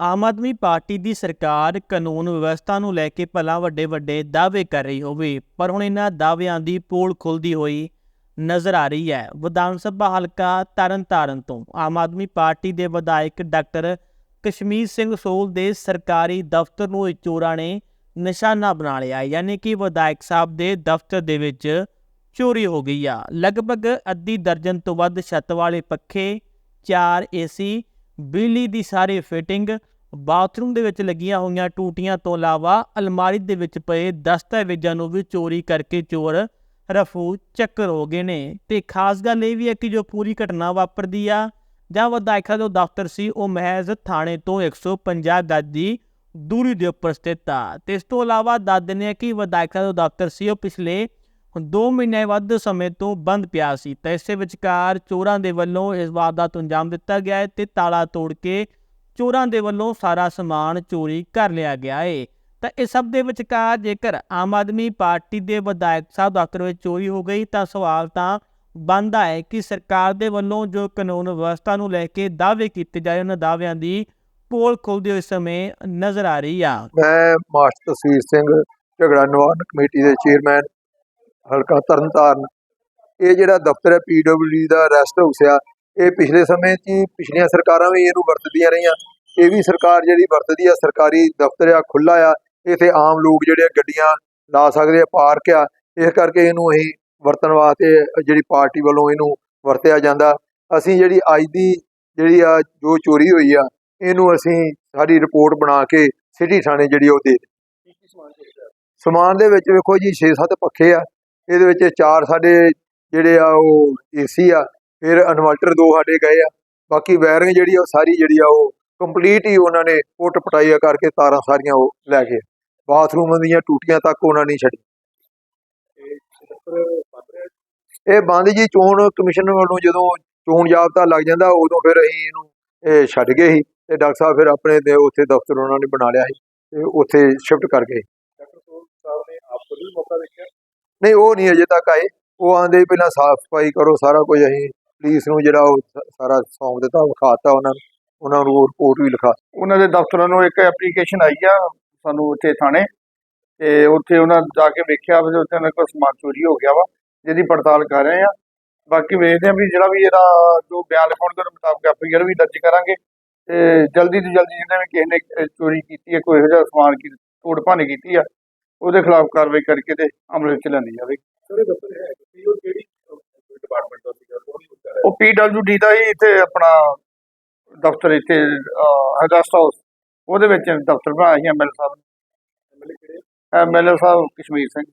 Aam Aadmi party ਦੀ ਸਰਕਾਰ ਕਾਨੂੰਨ ਵਿਵਸਥਾ ਨੂੰ ਲੈ ਕੇ ਭਲਾ ਵੱਡੇ ਵੱਡੇ ਦਾਅਵੇ ਕਰ ਰਹੀ ਹੋਵੇ, ਪਰ ਹੁਣ ਇਹਨਾਂ ਦਾਅਵਿਆਂ ਦੀ ਪੋਲ ਖੁੱਲਦੀ ਹੋਈ ਨਜ਼ਰ ਆ ਰਹੀ ਹੈ। ਵਿਧਾਨ ਸਭਾ ਹਲਕਾ ਤਰਨਤਾਰਨ ਤੋਂ ਆਮ ਆਦਮੀ ਪਾਰਟੀ ਦੇ ਵਿਧਾਇਕ ਡਾਕਟਰ ਕਸ਼ਮੀਰ ਸਿੰਘ ਸੋਲ ਦੇ ਸਰਕਾਰੀ ਦਫ਼ਤਰ ਨੂੰ ਚੋਰਾਂ ਨੇ ਨਿਸ਼ਾਨਾ ਬਣਾ ਲਿਆ ਯਾਨੀ ਕਿ ਵਿਧਾਇਕ ਸਾਹਿਬ ਦੇ ਦਫ਼ਤਰ ਦੇ ਵਿੱਚ ਚੋਰੀ ਹੋ ਗਈ ਆ। ਲਗਭਗ ਅੱਧੀ ਦਰਜਨ ਤੋਂ ਵੱਧ ਛੱਤ ਵਾਲੇ ਪੱਖੇ, ਚਾਰ ਏਸੀ ਬਿਜਲੀ ਦੀ ਸਾਰੀ ਫਿਟਿੰਗ ਬਾਥਰੂਮ ਦੇ ਵਿੱਚ ਲੱਗੀਆਂ ਹੋਈਆਂ ਟੂਟੀਆਂ ਤੋਂ ਇਲਾਵਾ ਅਲਮਾਰੀ ਦੇ ਵਿੱਚ ਪਏ ਦਸਤਾਵੇਜ਼ਾਂ ਨੂੰ ਵੀ ਚੋਰੀ ਕਰਕੇ ਚੋਰ ਰਫੂ ਚੱਕਰ ਹੋ ਗਏ ਨੇ। ਤੇ ਖਾਸ ਗੱਲ ਇਹ ਵੀ ਹੈ ਕਿ ਜੋ ਪੂਰੀ ਘਟਨਾ ਵਾਪਰਦੀ ਆ, ਜਾਂ ਵਿਧਾਇਕਾਂ ਦਾ ਜੋ ਦਫ਼ਤਰ ਸੀ, ਉਹ ਮਹਿਜ਼ ਥਾਣੇ ਤੋਂ 150 ਗਜ ਦੀ ਦੂਰੀ ਦੇ ਉੱਪਰ ਸਥਿਤ ਆ। ਤੇ ਇਸ ਤੋਂ ਇਲਾਵਾ ਦੱਸ ਦਿੰਦੇ ਆ ਕਿ ਵਿਧਾਇਕਾਂ ਦਾ ਜੋ ਦਫ਼ਤਰ ਸੀ, ਉਹ ਪਿਛਲੇ 2 ਮਹੀਨੇ ਵੱਧ ਸਮੇਂ ਤੋਂ ਬੰਦ ਪਿਆ ਸੀ ਤਾਂ ਇਸੇ ਵਿਚਕਾਰ ਚੋਰਾਂ ਦੇ ਵੱਲੋਂ ਇਸ ਵਾਰਦਾਤ ਨੂੰ ਅੰਜਾਮ ਦਿੱਤਾ ਗਿਆ ਹੈ ਤੇ ਤਾਲਾ ਤੋੜ ਕੇ ਚੋਰਾਂ ਦੇ ਵੱਲੋਂ ਸਾਰਾ ਸਮਾਨ ਚੋਰੀ ਕਰ ਲਿਆ ਗਿਆ ਹੈ। ਤਾਂ ਇਸ ਸਭ ਦੇ ਵਿਚਕਾਰ ਜੇਕਰ ਆਮ ਆਦਮੀ ਪਾਰਟੀ ਦੇ ਵਿਧਾਇਕ ਸਾਹਿਬ ਦਫ਼ਤਰ ਵਿੱਚ ਚੋਰੀ ਹੋ ਗਈ ਤਾਂ ਸਵਾਲ ਤਾਂ ਬਣਦਾ ਹੈ ਕਿ ਸਰਕਾਰ ਦੇ ਵੱਲੋਂ ਜੋ ਕਾਨੂੰਨ ਵਿਵਸਥਾ ਨੂੰ ਲੈ ਕੇ ਦਾਅਵੇ ਕੀਤੇ ਜਾਏ, ਉਹਨਾਂ ਦਾਅਵਿਆਂ ਦੀ ਪੋਲ ਖੁੱਲਦੀ ਹੋਏ ਸਮੇਂ ਨਜ਼ਰ ਆ ਰਹੀ ਆ। ਮੈਂ ਮਾਸਟਰ ਤਸਵੀਰ ਸਿੰਘ ਝਗੜਾ ਨਿਵਾਰਨ ਕਮੇਟੀ ਦੇ ਚੇਅਰਮੈਨ ਹਲਕਾ ਤਰਨਤਾਰਨ। ਇਹ ਜਿਹੜਾ ਦਫ਼ਤਰ ਹੈ ਪੀਡਬਲਯੂ ਦਾ ਰੈਸਟ ਹਾਊਸ ਆ। ਇਹ ਪਿਛਲੇ ਸਮੇਂ 'ਚ ਹੀ ਪਿਛਲੀਆਂ ਸਰਕਾਰਾਂ ਵੀ ਇਹਨੂੰ ਵਰਤਦੀਆਂ ਰਹੀਆਂ। ਇਹ ਵੀ ਸਰਕਾਰ ਜਿਹੜੀ ਵਰਤਦੀ ਆ, ਸਰਕਾਰੀ ਦਫ਼ਤਰ ਆ ਖੁੱਲਾ ਆ, ਇੱਥੇ ਆਮ ਲੋਕ ਜਿਹੜੇ ਆ, ਗੱਡੀਆਂ ਲਾ ਸਕਦੇ ਆ, ਪਾਰਕ ਆ। ਇਸ ਕਰਕੇ ਇਹਨੂੰ ਅਸੀਂ ਵਰਤਣ ਵਾਸਤੇ ਜਿਹੜੀ ਪਾਰਟੀ ਵੱਲੋਂ ਇਹਨੂੰ ਵਰਤਿਆ ਜਾਂਦਾ। ਅਸੀਂ ਜਿਹੜੀ ਅੱਜ ਦੀ ਜਿਹੜੀ ਆ, ਜੋ ਚੋਰੀ ਹੋਈ ਆ, ਇਹਨੂੰ ਅਸੀਂ ਸਾਡੀ ਰਿਪੋਰਟ ਬਣਾ ਕੇ ਸਿਟੀ ਥਾਣੇ ਜਿਹੜੀ ਉਹ ਦੇ ਸਮਾਨ ਦੇ ਵਿੱਚ ਵੇਖੋ ਜੀ 6-7 ਪੱਖੇ ਆ। ਇਹਦੇ ਵਿੱਚ ਚਾਰ ਸਾਡੇ ਜਿਹੜੇ ਆ ਉਹ ਏਸੀ ਆ, ਫਿਰ ਇਨਵਰਟਰ ਦੋ ਸਾਡੇ ਗਏ ਆ, ਬਾਕੀ ਵਾਇਰਿੰਗ ਜਿਹੜੀ ਆ ਸਾਰੀ ਜਿਹੜੀ ਆ ਉਹ ਕੰਪਲੀਟ ਹੀ ਉਹਨਾਂ ਨੇ ਪੁੱਟ ਪਟਾਈਆ ਕਰਕੇ ਤਾਰਾਂ ਸਾਰੀਆਂ ਉਹ ਲੈ ਗਏ। ਬਾਥਰੂਮ ਦੀਆਂ ਟੂਟੀਆਂ ਤੱਕ ਉਹਨਾਂ ਨੇ ਛੱਡੀ ਇਹ ਬੰਦ ਜੀ ਚੋਣ ਕਮਿਸ਼ਨ ਵੱਲੋਂ ਜਦੋਂ ਚੋਣ ਜਾਬਤਾ ਲੱਗ ਜਾਂਦਾ, ਉਦੋਂ ਫਿਰ ਅਸੀਂ ਇਹਨੂੰ ਇਹ ਛੱਡ ਗਏ ਸੀ ਤੇ ਡਾਕਟਰ ਸਾਹਿਬ ਫਿਰ ਆਪਣੇ ਤੇ ਉੱਥੇ ਦਫ਼ਤਰ ਉਹਨਾਂ ਨੇ ਬਣਾ ਲਿਆ ਸੀ ਤੇ ਉੱਥੇ ਸ਼ਿਫਟ ਕਰ ਗਏ। ਨਹੀਂ, ਉਹ ਨਹੀਂ ਅਜੇ ਤੱਕ ਆਏ। ਉਹ ਆਂਦੇ ਪਹਿਲਾਂ ਸਾਫ਼ ਸਫ਼ਾਈ ਕਰੋ, ਸਾਰਾ ਕੁਝ ਅਸੀਂ ਪੁਲਿਸ ਨੂੰ ਜਿਹੜਾ ਉਹ ਸਾਰਾ ਸੌਂਪ ਦਿੱਤਾ ਵਿਖਾਤਾ ਉਹਨਾਂ ਨੂੰ। ਉਹਨਾਂ ਨੂੰ ਰਿਪੋਰਟ ਵੀ ਲਿਖਾ ਉਹਨਾਂ ਦੇ ਦਫ਼ਤਰਾਂ ਨੂੰ ਇੱਕ ਐਪਲੀਕੇਸ਼ਨ ਆਈ ਆ, ਸਾਨੂੰ ਉੱਥੇ ਥਾਣੇ। ਤੇ ਉੱਥੇ ਉਹਨਾਂ ਜਾ ਕੇ ਵੇਖਿਆ ਵੀ ਉੱਥੇ ਉਹਨਾਂ ਕੋਲ ਸਮਾਨ ਚੋਰੀ ਹੋ ਗਿਆ ਵਾ, ਜਿਹਦੀ ਪੜਤਾਲ ਕਰ ਰਹੇ ਆ। ਬਾਕੀ ਵੇਖਦੇ ਆ ਵੀ ਜਿਹੜਾ ਵੀ ਇਹਦਾ ਜੋ ਬਿਆਨ ਲਿਖਾਉਣ ਦੇ ਮੁਤਾਬਕ ਐਫਆਈਆਰ ਵੀ ਦਰਜ ਕਰਾਂਗੇ। ਤੇ ਜਲਦੀ ਤੋਂ ਜਲਦੀ ਜਿਹਨੇ ਵੀ ਕਿਸੇ ਨੇ ਚੋਰੀ ਕੀਤੀ ਹੈ ਕੋਈ ਇਹੋ ਜਿਹਾ ਸਮਾਨ ਕੀ ਤੋੜ ਭੰਨ ਕੀਤੀ ਆ ਉਹਦੇ ਖਿਲਾਫ ਕਾਰਵਾਈ ਕਰਕੇ ਤੇ ਅਮਲ ਵਿੱਚ ਲਿਆਂਦੀ ਜਾਵੇ। ਉਹ ਪੀਡਬਲਯੂਡੀ ਦਾ ਹੀ ਇੱਥੇ ਆਪਣਾ ਦਫ਼ਤਰ ਇੱਥੇ ਹਰਦਾਸਤ ਹਾਊਸ ਉਹਦੇ ਵਿੱਚ ਦਫ਼ਤਰ ਬਣਾਇਆ ਸੀ ਐਮਐਲ ਸਾਹਿਬ ਨੇ। ਐਮਐਲਏ ਸਾਹਿਬ ਕਸ਼ਮੀਰ ਸਿੰਘ।